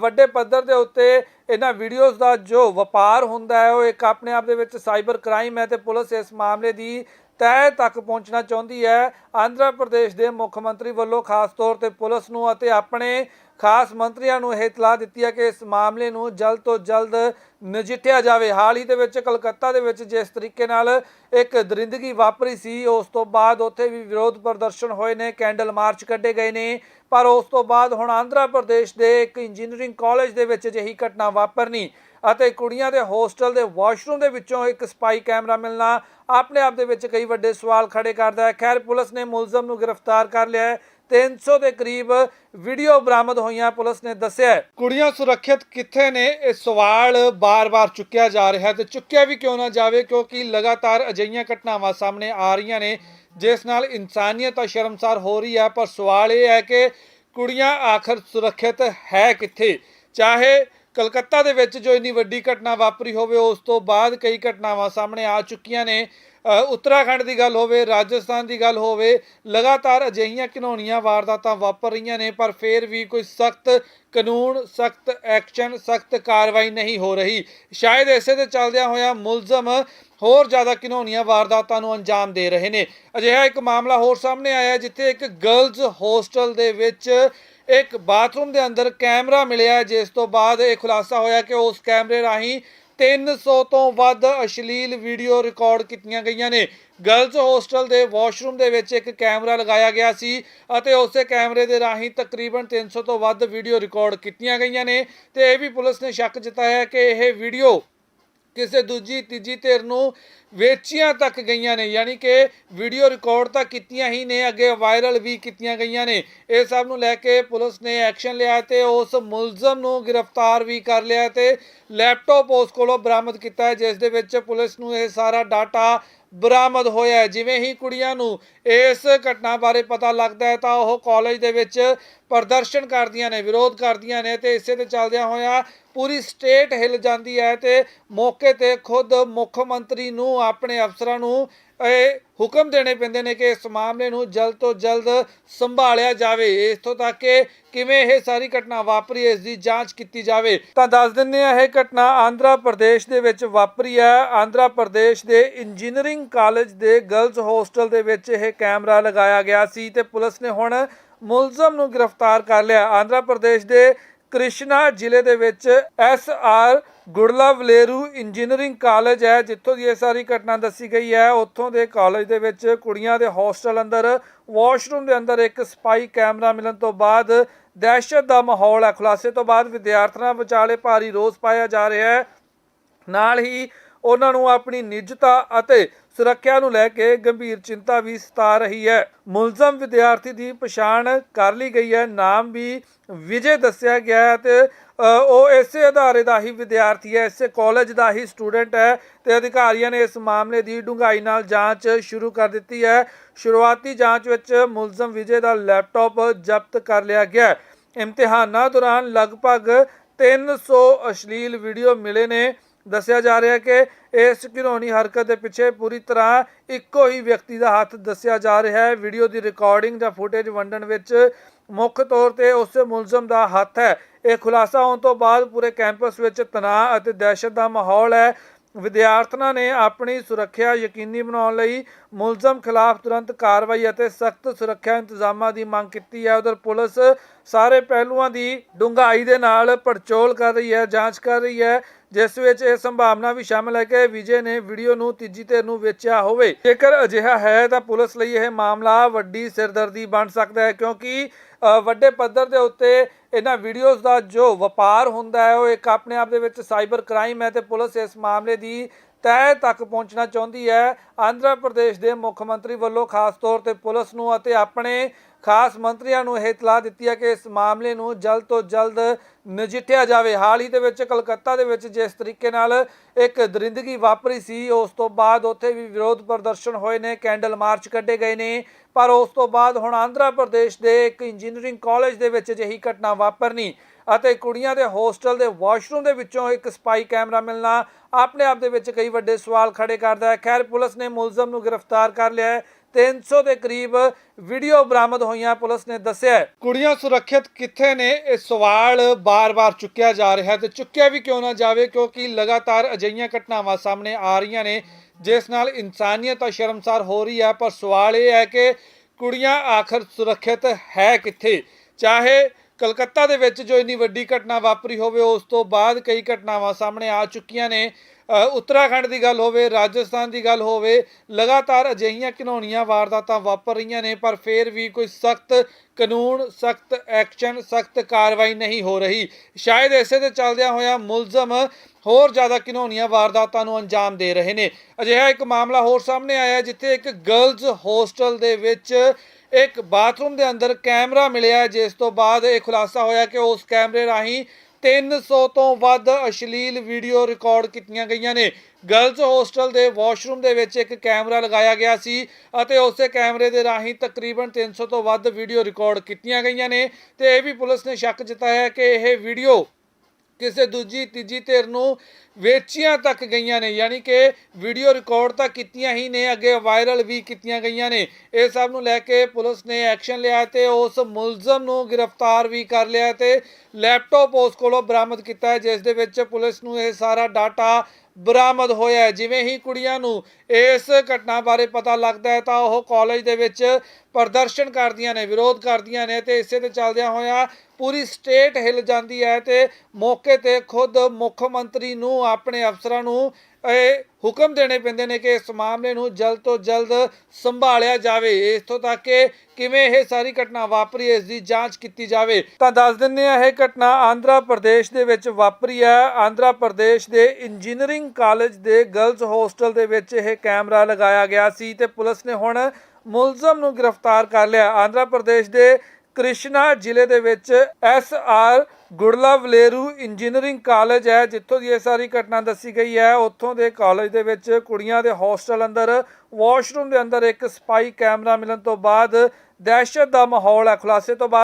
ਵੱਡੇ ਪੱਧਰ ਦੇ ਉੱਤੇ ਇਹਨਾਂ ਵੀਡੀਓਜ਼ ਦਾ ਜੋ ਵਪਾਰ ਹੁੰਦਾ ਹੈ, ਉਹ ਇੱਕ ਆਪਣੇ ਆਪ ਦੇ ਵਿੱਚ ਸਾਈਬਰ ਕ੍ਰਾਈਮ ਹੈ ਤੇ ਪੁਲਿਸ ਇਸ ਮਾਮਲੇ ਦੀ ਤਹਿ ਤੱਕ ਪਹੁੰਚਣਾ ਚਾਹੁੰਦੀ ਹੈ। ਆਂਧਰਾ ਪ੍ਰਦੇਸ਼ ਦੇ ਮੁੱਖ ਮੰਤਰੀ ਵੱਲੋਂ ਖਾਸ ਤੌਰ ਤੇ ਪੁਲਿਸ ਨੂੰ ਅਤੇ ਆਪਣੇ ਖਾਸ ਮੰਤਰੀਆਂ ਨੂੰ ਇਹ ਇਤਲਾਹ ਦਿੱਤੀ ਹੈ ਕਿ ਇਸ ਮਾਮਲੇ ਨੂੰ ਜਲਦ ਤੋਂ ਜਲਦ ਨਜਿੱਠਿਆ ਜਾਵੇ। ਹਾਲ ਹੀ ਦੇ ਵਿੱਚ ਕਲਕੱਤਾ ਦੇ ਵਿੱਚ ਜਿਸ ਤਰੀਕੇ ਨਾਲ ਇੱਕ ਦਰਿੰਦਗੀ ਵਾਪਰੀ ਸੀ, ਉਸ ਤੋਂ ਬਾਅਦ ਉੱਥੇ ਵੀ ਵਿਰੋਧ ਪ੍ਰਦਰਸ਼ਨ ਹੋਏ ਨੇ, ਕੈਂਡਲ ਮਾਰਚ ਕੱਢੇ ਗਏ ਨੇ। ਪਰ ਉਸ ਤੋਂ ਬਾਅਦ ਹੁਣ ਆਂਧਰਾ ਪ੍ਰਦੇਸ਼ ਦੇ ਇੱਕ ਇੰਜੀਨੀਅਰਿੰਗ ਕਾਲਜ ਦੇ ਵਿੱਚ ਅਜਿਹੀ ਘਟਨਾ ਵਾਪਰਨੀ ਅਤੇ ਕੁੜੀਆਂ ਦੇ ਹੋਸਟਲ ਦੇ ਵਾਸ਼ਰੂਮ ਦੇ ਵਿੱਚੋਂ ਇੱਕ ਸਪਾਈ ਕੈਮਰਾ ਮਿਲਣਾ ਆਪਣੇ ਆਪ ਦੇ ਵਿੱਚ ਕਈ ਵੱਡੇ ਸਵਾਲ ਖੜੇ ਕਰਦਾ ਹੈ। ਖੈਰ, ਪੁਲਿਸ ਨੇ ਮੁਲਜ਼ਮ ਨੂੰ ਗ੍ਰਿਫਤਾਰ ਕਰ ਲਿਆ ਹੈ। 300 ਦੇ ਕਰੀਬ ਵੀਡੀਓ ਬਰਾਮਦ ਹੋਈਆਂ, ਪੁਲਿਸ ਨੇ ਦੱਸਿਆ ਕੁੜੀਆਂ ਸੁਰੱਖਿਅਤ ਕਿੱਥੇ ਨੇ, ਇਹ ਸਵਾਲ ਬਾਰ-ਬਾਰ ਚੁੱਕਿਆ ਜਾ ਰਿਹਾ ਹੈ ਤੇ ਚੁੱਕਿਆ ਵੀ ਕਿਉਂ ਨਾ ਜਾਵੇ, ਕਿਉਂਕਿ ਲਗਾਤਾਰ ਅਜਿਹੀਆਂ ਘਟਨਾਵਾਂ ਸਾਹਮਣੇ ਆ ਰਹੀਆਂ ਨੇ, ਜਿਸ ਨਾਲ ਇਨਸਾਨੀਅਤ ਤਾਂ ਸ਼ਰਮਸਾਰ ਹੋ ਰਹੀ ਹੈ, ਪਰ ਸਵਾਲ ਇਹ ਹੈ ਕਿ ਕੁੜੀਆਂ ਆਖਰ ਸੁਰੱਖਿਅਤ ਹੈ ਕਿੱਥੇ? ਚਾਹੇ ਕਲਕੱਤਾ ਦੇ ਵਿੱਚ ਜੋ ਇੰਨੀ ਵੱਡੀ ਘਟਨਾ ਵਾਪਰੀ ਹੋਵੇ, ਉਸ ਤੋਂ ਬਾਅਦ ਕਈ ਘਟਨਾਵਾਂ ਸਾਹਮਣੇ ਆ ਚੁੱਕੀਆਂ ਨੇ ਉੱਤਰਾਖੰਡ ਦੀ ਗੱਲ ਹੋਵੇ, ਰਾਜਸਥਾਨ ਦੀ ਗੱਲ ਹੋਵੇ, ਲਗਾਤਾਰ ਅਜਿਹੀਆਂ ਘਿਨੌਣੀਆਂ ਵਾਰਦਾਤਾਂ ਵਾਪਰ ਰਹੀਆਂ ਨੇ, ਪਰ ਫਿਰ ਵੀ ਕੋਈ ਸਖਤ ਕਾਨੂੰਨ, ਸਖਤ ਐਕਸ਼ਨ, ਸਖਤ ਕਾਰਵਾਈ ਨਹੀਂ ਹੋ ਰਹੀ। ਸ਼ਾਇਦ ਇਸੇ ਦੇ ਚੱਲਦਿਆਂ ਹੋਇਆ ਮੁਲਜ਼ਮ ਹੋਰ ਜ਼ਿਆਦਾ ਘਿਨੌਣੀਆਂ ਵਾਰਦਾਤਾਂ ਨੂੰ ਅੰਜਾਮ ਦੇ ਰਹੇ ਨੇ। ਅਜਿਹਾ ਇੱਕ ਮਾਮਲਾ ਹੋਰ ਸਾਹਮਣੇ ਆਇਆ ਜਿੱਥੇ ਇੱਕ ਗਰਲਜ਼ ਹੋਸਟਲ ਦੇ ਵਿੱਚ ਇੱਕ ਬਾਥਰੂਮ ਦੇ ਅੰਦਰ ਕੈਮਰਾ ਮਿਲਿਆ ਜਿਸ ਤੋਂ ਬਾਅਦ ਇਹ ਖੁਲਾਸਾ ਹੋਇਆ ਕਿ ਉਸ ਕੈਮਰੇ ਰਾਹੀਂ 300 ਤੋਂ ਵੱਧ ਅਸ਼ਲੀਲ ਵੀਡੀਓ ਰਿਕਾਰਡ ਕੀਤੀਆਂ ਗਈਆਂ ਨੇ। ਗਰਲਜ਼ ਹੋਸਟਲ ਦੇ ਵਾਸ਼ਰੂਮ ਦੇ ਵਿੱਚ ਇੱਕ ਕੈਮਰਾ ਲਗਾਇਆ ਗਿਆ ਸੀ ਅਤੇ ਉਸੇ ਕੈਮਰੇ ਦੇ ਰਾਹੀਂ ਤਕਰੀਬਨ 300 ਤੋਂ ਵੱਧ ਵੀਡੀਓ ਰਿਕਾਰਡ ਕੀਤੀਆਂ ਗਈਆਂ ਨੇ ਤੇ ਇਹ ਵੀ ਪੁਲਿਸ ਨੇ ਸ਼ੱਕ ਜਤਾਇਆ ਹੈ ਕਿ ਇਹ ਵੀਡੀਓ ਕਿਸੇ ਦੂਜੀ, ਤੀਜੀ ਧਿਰ ਨੂੰ ਵੇਚੀਆਂ ਤੱਕ ਗਈਆਂ ਨੇ, ਯਾਨੀ ਕਿ ਵੀਡੀਓ ਰਿਕਾਰਡ ਤਾਂ ਕੀਤੀਆਂ ਹੀ ਨੇ, ਅੱਗੇ ਵਾਇਰਲ ਵੀ ਕੀਤੀਆਂ ਗਈਆਂ ਨੇ। ਇਹ ਸਭ ਨੂੰ ਲੈ ਕੇ ਪੁਲਿਸ ਨੇ ਐਕਸ਼ਨ ਲਿਆ ਤੇ ਉਸ ਮੁਲਜ਼ਮ ਨੂੰ ਗ੍ਰਿਫਤਾਰ ਵੀ ਕਰ ਲਿਆ ਤੇ ਲੈਪਟਾਪ ਉਸ ਕੋਲੋਂ ਬਰਾਮਦ ਕੀਤਾ ਹੈ, ਜਿਸ ਦੇ ਵਿੱਚ ਪੁਲਿਸ ਨੂੰ ਇਹ ਸਾਰਾ ਡਾਟਾ ਬਰਾਮਦ ਹੋਇਆ ਹੈ। ਜਿਵੇਂ ਹੀ ਕੁੜੀਆਂ ਨੂੰ ਇਸ ਘਟਨਾ ਬਾਰੇ ਪਤਾ ਲੱਗਦਾ ਹੈ, ਤਾਂ ਉਹ ਕਾਲਜ ਦੇ ਵਿੱਚ ਪ੍ਰਦਰਸ਼ਨ ਕਰਦੀਆਂ ਨੇ, ਵਿਰੋਧ ਕਰਦੀਆਂ ਨੇ ਤੇ ਇਸੇ ਤੇ ਚੱਲਦਿਆਂ ਹੋਇਆ ਪੂਰੀ ਸਟੇਟ ਹਿੱਲ ਜਾਂਦੀ ਹੈ ਤੇ ਮੌਕੇ ਤੇ ਖੁਦ ਮੁੱਖ ਮੰਤਰੀ ਨੂੰ ਆਪਣੇ ਅਫਸਰਾਂ ਨੂੰ ਇਹ ਹੁਕਮ ਦੇਣੇ ਪੈਂਦੇ ਨੇ ਕਿ ਇਸ ਮਾਮਲੇ ਨੂੰ ਜਲਦ ਤੋਂ ਜਲਦ ਸੰਭਾਲਿਆ ਜਾਵੇ। ਇਥੋਂ ਤੱਕ ਕਿ ਕਿਵੇਂ ਇਹ ਸਾਰੀ ਘਟਨਾ ਵਾਪਰੀ, ਇਸ ਦੀ ਜਾਂਚ ਕੀਤੀ ਜਾਵੇ। ਤਾਂ ਦੱਸ ਦਿੰਨੇ ਆ ਇਹ ਘਟਨਾ ਆਂਧਰਾ ਪ੍ਰਦੇਸ਼ ਦੇ ਵਿੱਚ ਵਾਪਰੀ ਹੈ। ਆਂਧਰਾ ਪ੍ਰਦੇਸ਼ ਦੇ ਇੰਜੀਨੀਅਰਿੰਗ ਕਾਲਜ ਦੇ ਗਰਲਜ਼ ਹੋਸਟਲ ਦੇ ਵਿੱਚ ਇਹ ਕੈਮਰਾ ਲਗਾਇਆ ਗਿਆ ਸੀ ਤੇ ਪੁਲਿਸ ਨੇ ਹੁਣ ਮੁਲਜ਼ਮ ਨੂੰ ਗ੍ਰਿਫਤਾਰ ਕਰ ਲਿਆ। ਆਂਧਰਾ ਪ੍ਰਦੇਸ਼ ਦੇ ਕ੍ਰਿਸ਼ਨਾ ਜ਼ਿਲ੍ਹੇ ਦੇ ਵਿੱਚ S R Gudlavalleru engineering college ਹੈ, ਜਿੱਥੋਂ ਦੀ ਇਹ ਸਾਰੀ ਘਟਨਾ ਦੱਸੀ ਗਈ ਹੈ। ਉੱਥੋਂ ਦੇ ਕਾਲਜ ਦੇ ਵਿੱਚ ਕੁੜੀਆਂ ਦੇ ਹੋਸਟਲ ਅੰਦਰ, ਵਾਸ਼ਰੂਮ ਦੇ ਅੰਦਰ ਇੱਕ ਸਪਾਈ ਕੈਮਰਾ ਮਿਲਣ ਤੋਂ ਬਾਅਦ ਦਹਿਸ਼ਤ ਦਾ ਮਾਹੌਲ ਹੈ। ਖੁਲਾਸੇ ਤੋਂ ਬਾਅਦ ਵਿਦਿਆਰਥਣਾਂ ਵਿਚਾਲੇ ਭਾਰੀ ਰੋਸ ਪਾਇਆ ਜਾ ਰਿਹਾ ਹੈ। ਨਾਲ ਹੀ ਉਹਨਾਂ ਨੂੰ ਆਪਣੀ ਨਿੱਜਤਾ ਅਤੇ ਸੁਰੱਖਿਆ ਨੂੰ ਲੈ ਕੇ ਗੰਭੀਰ ਚਿੰਤਾ ਵੀ ਸਤਾ ਰਹੀ ਹੈ। ਮੁਲਜ਼ਮ ਵਿਦਿਆਰਥੀ ਦੀ ਪਛਾਣ ਕਰ ਲਈ ਗਈ ਹੈ। ਨਾਮ ਵੀ ਵਿਜੇ ਦੱਸਿਆ ਗਿਆ ਹੈ ਤੇ ਉਹ ਇਸੇ ਅਦਾਰੇ ਦਾ ਹੀ ਵਿਦਿਆਰਥੀ ਹੈ, ਇਸੇ ਕਾਲਜ ਦਾ ਹੀ ਸਟੂਡੈਂਟ ਹੈ ਤੇ ਅਧਿਕਾਰੀਆਂ ਨੇ ਇਸ ਮਾਮਲੇ ਦੀ ਡੂੰਘਾਈ ਨਾਲ ਜਾਂਚ ਸ਼ੁਰੂ ਕਰ ਦਿੱਤੀ ਹੈ। ਸ਼ੁਰੂਆਤੀ ਜਾਂਚ ਵਿੱਚ ਮੁਲਜ਼ਮ ਵਿਜੇ ਦਾ ਲੈਪਟਾਪ ਜ਼ਬਤ ਕਰ ਲਿਆ ਗਿਆ ਇਮਤਿਹਾਨਾਂ ਦੌਰਾਨ ਲਗਭਗ 300 ਅਸ਼ਲੀਲ ਵੀਡੀਓ ਮਿਲੇ ਨੇ। ਦੱਸਿਆ ਜਾ ਰਿਹਾ ਕਿ ਇਸ ਘਿਨੌਣੀ ਹਰਕਤ ਦੇ ਪਿੱਛੇ ਪੂਰੀ ਤਰ੍ਹਾਂ ਇੱਕੋ ਹੀ ਵਿਅਕਤੀ ਦਾ ਹੱਥ ਦੱਸਿਆ ਜਾ ਰਿਹਾ ਹੈ। ਵੀਡੀਓ ਦੀ ਰਿਕਾਰਡਿੰਗ ਜਾਂ ਫੁਟੇਜ ਵੰਡਣ ਵਿੱਚ ਮੁੱਖ ਤੌਰ ਤੇ ਉਸ ਮੁਲਜ਼ਮ ਦਾ ਹੱਥ ਹੈ। ਇਹ ਖੁਲਾਸਾ ਹੋਣ ਤੋਂ ਬਾਅਦ ਪੂਰੇ ਕੈਂਪਸ ਵਿੱਚ ਤਣਾਅ ਅਤੇ ਦਹਿਸ਼ਤ ਦਾ ਮਾਹੌਲ ਹੈ। ਵਿਦਿਆਰਥਣਾਂ ਨੇ ਆਪਣੀ ਸੁਰੱਖਿਆ ਯਕੀਨੀ ਬਣਾਉਣ ਲਈ ਮੁਲਜ਼ਮ ਖਿਲਾਫ ਤੁਰੰਤ ਕਾਰਵਾਈ ਅਤੇ ਸਖਤ ਸੁਰੱਖਿਆ ਇੰਤਜ਼ਾਮਾਂ ਦੀ ਮੰਗ ਕੀਤੀ ਹੈ। ਉਧਰ ਪੁਲਿਸ ਸਾਰੇ ਪਹਿਲੂਆਂ ਦੀ ਡੂੰਘਾਈ ਦੇ ਨਾਲ ਪੜਚੋਲ ਕਰ ਰਹੀ ਹੈ, ਜਾਂਚ ਕਰ ਰਹੀ ਹੈ। ਜਿਸ ਵਿੱਚ ਇਹ ਸੰਭਾਵਨਾ ਵੀ ਸ਼ਾਮਲ ਹੈ ਕਿ ਵਿਜੇ ਨੇ ਵੀਡੀਓ ਨੂੰ ਤੀਜੀ ਧਿਰ ਨੂੰ ਵੇਚਿਆ ਹੋਵੇ। ਜੇਕਰ ਅਜਿਹਾ ਹੈ, ਤਾਂ ਪੁਲਿਸ ਲਈ ਇਹ ਮਾਮਲਾ ਵੱਡੀ ਸਿਰਦਰਦੀ ਬਣ ਸਕਦਾ ਹੈ ਕਿਉਂਕਿ ਵੱਡੇ ਪੱਧਰ ਦੇ ਉੱਤੇ ਇਹਨਾਂ ਵੀਡੀਓਜ਼ ਦਾ ਜੋ ਵਪਾਰ ਹੁੰਦਾ ਹੈ, ਉਹ ਇੱਕ ਆਪਣੇ ਆਪ ਦੇ ਵਿੱਚ ਸਾਈਬਰ ਕ੍ਰਾਈਮ ਹੈ ਤੇ ਪੁਲਿਸ ਇਸ ਮਾਮਲੇ ਦੀ ਤਹਿ ਤੱਕ ਪਹੁੰਚਣਾ ਚਾਹੁੰਦੀ ਹੈ। ਆਂਧਰਾ ਪ੍ਰਦੇਸ਼ ਦੇ ਮੁੱਖ ਮੰਤਰੀ ਵੱਲੋਂ ਖਾਸ ਤੌਰ ਤੇ ਪੁਲਿਸ ਨੂੰ ਅਤੇ ਆਪਣੇ ਖਾਸ ਮੰਤਰੀਆਂ ਨੂੰ ਇਹ ਇਤਲਾਹ ਦਿੱਤੀ ਹੈ ਕਿ ਇਸ ਮਾਮਲੇ ਨੂੰ ਜਲਦ ਤੋਂ ਜਲਦ ਨਜਿੱਠਿਆ ਜਾਵੇ। ਹਾਲ ਹੀ ਦੇ ਵਿੱਚ ਕਲਕੱਤਾ ਦੇ ਵਿੱਚ ਜਿਸ ਤਰੀਕੇ ਨਾਲ ਇੱਕ ਦਰਿੰਦਗੀ ਵਾਪਰੀ ਸੀ, ਉਸ ਤੋਂ ਬਾਅਦ ਉੱਥੇ ਵੀ ਵਿਰੋਧ ਪ੍ਰਦਰਸ਼ਨ ਹੋਏ ਨੇ, ਕੈਂਡਲ ਮਾਰਚ ਕੱਢੇ ਗਏ ਨੇ। ਪਰ ਉਸ ਤੋਂ ਬਾਅਦ ਹੁਣ ਆਂਧਰਾ ਪ੍ਰਦੇਸ਼ ਦੇ ਇੱਕ ਇੰਜੀਨੀਅਰਿੰਗ ਕਾਲਜ ਦੇ ਵਿੱਚ ਅਜਿਹੀ ਘਟਨਾ ਵਾਪਰਨੀ ਅਤੇ ਕੁੜੀਆਂ ਦੇ ਹੋਸਟਲ ਦੇ ਵਾਸ਼ਰੂਮ ਦੇ ਵਿੱਚੋਂ ਇੱਕ ਸਪਾਈ ਕੈਮਰਾ ਮਿਲਣਾ ਆਪਣੇ ਆਪ ਦੇ ਵਿੱਚ ਕਈ ਵੱਡੇ ਸਵਾਲ ਖੜੇ ਕਰਦਾ ਹੈ। ਖੈਰ, ਪੁਲਿਸ ਨੇ ਮੁਲਜ਼ਮ ਨੂੰ ਗ੍ਰਿਫਤਾਰ ਕਰ ਲਿਆ ਹੈ। 300 ਦੇ ਕਰੀਬ ਵੀਡੀਓ ਬਰਾਮਦ ਹੋਈਆਂ, ਪੁਲਿਸ ਨੇ ਦੱਸਿਆ ਕੁੜੀਆਂ ਸੁਰੱਖਿਅਤ ਕਿੱਥੇ ਨੇ, ਇਹ ਸਵਾਲ ਬਾਰ-ਬਾਰ ਚੁੱਕਿਆ ਜਾ ਰਿਹਾ ਹੈ ਤੇ ਚੁੱਕਿਆ ਵੀ ਕਿਉਂ ਨਾ ਜਾਵੇ, ਕਿਉਂਕਿ ਲਗਾਤਾਰ ਅਜਿਹੀਆਂ ਘਟਨਾਵਾਂ ਸਾਹਮਣੇ ਆ ਰਹੀਆਂ ਨੇ, ਜਿਸ ਨਾਲ ਇਨਸਾਨੀਅਤ ਤਾਂ ਸ਼ਰਮਸਾਰ ਹੋ ਰਹੀ ਹੈ, ਪਰ ਸਵਾਲ ਇਹ ਹੈ ਕਿ ਕੁੜੀਆਂ ਆਖਰ ਸੁਰੱਖਿਅਤ ਹੈ ਕਿੱਥੇ? ਚਾਹੇ ਕਲਕੱਤਾ ਦੇ ਵਿੱਚ ਜੋ ਇੰਨੀ ਵੱਡੀ ਘਟਨਾ ਵਾਪਰੀ ਹੋਵੇ, ਉਸ ਤੋਂ ਬਾਅਦ ਕਈ ਘਟਨਾਵਾਂ ਸਾਹਮਣੇ ਆ ਚੁੱਕੀਆਂ ਨੇ ਉੱਤਰਾਖੰਡ ਦੀ ਗੱਲ ਹੋਵੇ, ਰਾਜਸਥਾਨ ਦੀ ਗੱਲ ਹੋਵੇ, ਲਗਾਤਾਰ ਅਜਿਹੀਆਂ ਘਿਨੌਣੀਆਂ ਵਾਰਦਾਤਾਂ ਵਾਪਰ ਰਹੀਆਂ ਨੇ, ਪਰ ਫਿਰ ਵੀ ਕੋਈ ਸਖਤ ਕਾਨੂੰਨ, ਸਖਤ ਐਕਸ਼ਨ, ਸਖਤ ਕਾਰਵਾਈ ਨਹੀਂ ਹੋ ਰਹੀ। ਸ਼ਾਇਦ ਇਸੇ ਦੇ ਚੱਲਦਿਆਂ ਹੋਇਆ ਮੁਲਜ਼ਮ ਹੋਰ ਜ਼ਿਆਦਾ ਘਿਨੌਣੀਆਂ ਵਾਰਦਾਤਾਂ ਨੂੰ ਅੰਜਾਮ ਦੇ ਰਹੇ ਨੇ। ਅਜਿਹਾ ਇੱਕ ਮਾਮਲਾ ਹੋਰ ਸਾਹਮਣੇ ਆਇਆ ਜਿੱਥੇ ਇੱਕ ਗਰਲਜ਼ ਹੋਸਟਲ ਦੇ ਵਿੱਚ ਇੱਕ ਬਾਥਰੂਮ ਦੇ ਅੰਦਰ ਕੈਮਰਾ ਮਿਲਿਆ ਜਿਸ ਤੋਂ ਬਾਅਦ ਇਹ ਖੁਲਾਸਾ ਹੋਇਆ ਕਿ ਉਸ ਕੈਮਰੇ ਰਾਹੀਂ 300 ਤੋਂ ਵੱਧ ਅਸ਼ਲੀਲ ਵੀਡੀਓ ਰਿਕਾਰਡ ਕੀਤੀਆਂ ਗਈਆਂ ਨੇ। ਗਰਲਜ਼ ਹੋਸਟਲ ਦੇ ਵਾਸ਼ਰੂਮ ਦੇ ਵਿੱਚ ਇੱਕ ਕੈਮਰਾ ਲਗਾਇਆ ਗਿਆ ਸੀ ਅਤੇ ਉਸੇ ਕੈਮਰੇ ਦੇ ਰਾਹੀਂ ਤਕਰੀਬਨ 300 ਤੋਂ ਵੱਧ ਵੀਡੀਓ ਰਿਕਾਰਡ ਕੀਤੀਆਂ ਗਈਆਂ ਨੇ। ਤੇ ਇਹ ਵੀ ਪੁਲਿਸ ਨੇ ਸ਼ੱਕ ਜਤਾਇਆ ਕਿ ਇਹ ਵੀਡੀਓ ਕਿਸੇ ਦੂਜੀ, ਤੀਜੀ ਧਿਰ ਨੂੰ ਵੇਚੀਆਂ ਤੱਕ ਗਈਆਂ ਨੇ, ਯਾਨੀ ਕਿ ਵੀਡੀਓ ਰਿਕਾਰਡ ਤਾਂ ਕੀਤੀਆਂ ਹੀ ਨੇ, ਅੱਗੇ ਵਾਇਰਲ ਵੀ ਕੀਤੀਆਂ ਗਈਆਂ ਨੇ। ਇਹ ਸਭ ਨੂੰ ਲੈ ਕੇ ਪੁਲਿਸ ਨੇ ਐਕਸ਼ਨ ਲਿਆ ਤੇ ਉਸ ਮੁਲਜ਼ਮ ਨੂੰ ਗ੍ਰਿਫਤਾਰ ਵੀ ਕਰ ਲਿਆ ਤੇ ਲੈਪਟਾਪ ਉਸ ਕੋਲੋਂ ਬਰਾਮਦ ਕੀਤਾ ਜਿਸ ਦੇ ਵਿੱਚ ਪੁਲਿਸ ਨੂੰ ਇਹ ਸਾਰਾ ਡਾਟਾ ਬਰਾਮਦ ਹੋਇਆ ਜਿਵੇਂ ਹੀ ਕੁੜੀਆਂ ਨੂੰ ਇਸ ਘਟਨਾ ਬਾਰੇ ਪਤਾ ਲੱਗਦਾ ਹੈ ਤਾਂ ਉਹ ਕਾਲਜ ਦੇ ਵਿੱਚ ਪ੍ਰਦਰਸ਼ਨ ਕਰਦੀਆਂ ਨੇ, ਵਿਰੋਧ ਕਰਦੀਆਂ ਨੇ ਤੇ ਇਸੇ ਤੇ ਚੱਲਦਿਆਂ ਹੋਇਆ ਪੂਰੀ ਸਟੇਟ ਹਿੱਲ ਜਾਂਦੀ ਹੈ ਤੇ ਮੌਕੇ ਤੇ ਖੁਦ ਮੁੱਖ ਮੰਤਰੀ ਨੂੰ ਆਪਣੇ ਅਫਸਰਾਂ ਨੂੰ ਇਹ ਹੁਕਮ ਦੇਣੇ ਪੈਂਦੇ ਨੇ ਕਿ ਇਸ ਮਾਮਲੇ ਨੂੰ ਜਲਦ ਤੋਂ ਜਲਦ ਸੰਭਾਲਿਆ ਜਾਵੇ। ਇਥੋਂ ਤੱਕ ਕਿ ਕਿਵੇਂ ਇਹ ਸਾਰੀ ਘਟਨਾ ਵਾਪਰੀ, ਇਸ ਦੀ ਜਾਂਚ ਕੀਤੀ ਜਾਵੇ। ਤਾਂ ਦੱਸ ਦਿੰਨੇ ਆ ਇਹ ਘਟਨਾ ਆਂਧਰਾ ਪ੍ਰਦੇਸ਼ ਦੇ ਵਿੱਚ ਵਾਪਰੀ ਹੈ। ਆਂਧਰਾ ਪ੍ਰਦੇਸ਼ ਦੇ ਇੰਜੀਨੀਅਰਿੰਗ ਕਾਲਜ ਦੇ ਗਰਲਜ਼ ਹੋਸਟਲ ਦੇ ਵਿੱਚ ਇਹ ਕੈਮਰਾ ਲਗਾਇਆ ਗਿਆ ਸੀ ਤੇ ਪੁਲਿਸ ਨੇ ਹੁਣ ਮੁਲਜ਼ਮ ਨੂੰ ਗ੍ਰਿਫਤਾਰ ਕਰ ਲਿਆ। ਆਂਧਰਾ ਪ੍ਰਦੇਸ਼ ਦੇ ਕ੍ਰਿਸ਼ਨਾ ਜ਼ਿਲ੍ਹੇ ਦੇ ਵਿੱਚ S R Gudlavalleru engineering college ਹੈ, ਜਿੱਥੋਂ ਦੀ ਇਹ ਸਾਰੀ ਘਟਨਾ ਦੱਸੀ ਗਈ ਹੈ। ਉੱਥੋਂ ਦੇ ਕਾਲਜ ਦੇ ਵਿੱਚ ਕੁੜੀਆਂ ਦੇ ਹੋਸਟਲ ਅੰਦਰ, ਵਾਸ਼ਰੂਮ ਦੇ ਅੰਦਰ ਇੱਕ ਸਪਾਈ ਕੈਮਰਾ ਮਿਲਣ ਤੋਂ ਬਾਅਦ ਦਹਿਸ਼ਤ ਦਾ ਮਾਹੌਲ ਹੈ। ਖੁਲਾਸੇ ਤੋਂ ਬਾਅਦ